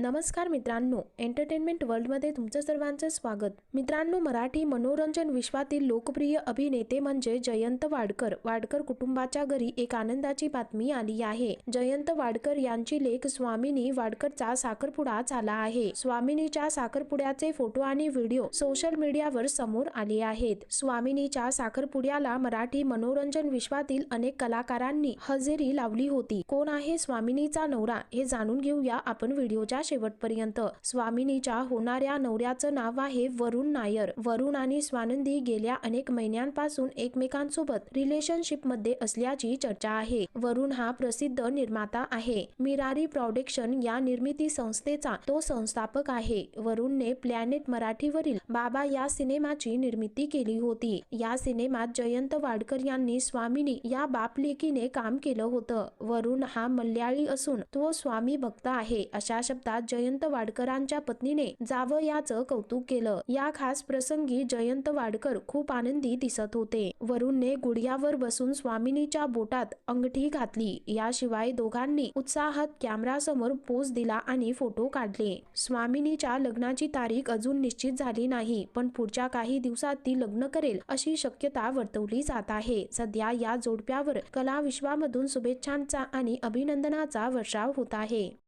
नमस्कार मित्रांनो एंटरटेनमेंट वर्ल्डमध्ये तुमचं सर्वांचं स्वागत. मित्रांनो मराठी मनोरंजन विश्वातील लोकप्रिय अभिनेते म्हणजे जयंत वाडकर. वाडकर कुटुंबाच्या घरी एक आनंदाची बातमी आली आहे. जयंत वाडकर यांची लेख स्वामिनी वाडकरचा साखरपुडा झाला आहे. स्वामिनीच्या साखरपुड्याचे फोटो आणि व्हिडिओ सोशल मीडियावर समोर आले आहेत. स्वामिनीच्या साखरपुड्याला मराठी मनोरंजन विश्वातील अनेक कलाकारांनी हजेरी लावली होती. कोण आहे स्वामिनीचा नवरा हे जाणून घेऊया आपण व्हिडिओच्या शेवटपर्यंत. स्वामिनीच्या होणाऱ्या नवऱ्याचं नाव आहे वरुण नायर. वरुण आणि स्वानंदी गेल्या अनेक महिन्यांपासून एकमेकांसोबत रिलेशनशिपमध्ये असल्याची चर्चा आहे. वरुण हा प्रसिद्ध निर्माता आहे. मिरारी प्रॉडक्शन या निर्मिती संस्थेचा तो संस्थापक आहे. वरुणने प्लॅनेट मराठीवरील बाबा या सिनेमाची निर्मिती केली होती. या सिनेमात जयंत वाडकर यांनी स्वामिनी या बापलेकीने काम केलं होतं. वरुण हा मल्याळी असून तो स्वामी भक्त आहे अशा शब्दात जयंत वाडकरांच्या पत्नीने जावं याचं कौतुक केलं. या खास प्रसंगी जयंत वाडकर खूप आनंदी दिसत होते. वरुणने गुडघ्यावर बसून स्वामिनीच्या बोटात अंगठी घातली. याशिवाय दोघांनी उत्साहात कॅमेरा समोर पोज दिला आणि फोटो काढले. स्वामिनीच्या लग्नाची तारीख अजून निश्चित झाली नाही पण पुढच्या काही दिवसात ती लग्न करेल अशी शक्यता वर्तवली जात आहे. सध्या या जोडप्यावर कला विश्वामधून शुभेच्छांचा आणि अभिनंदनाचा वर्षाव होत आहे.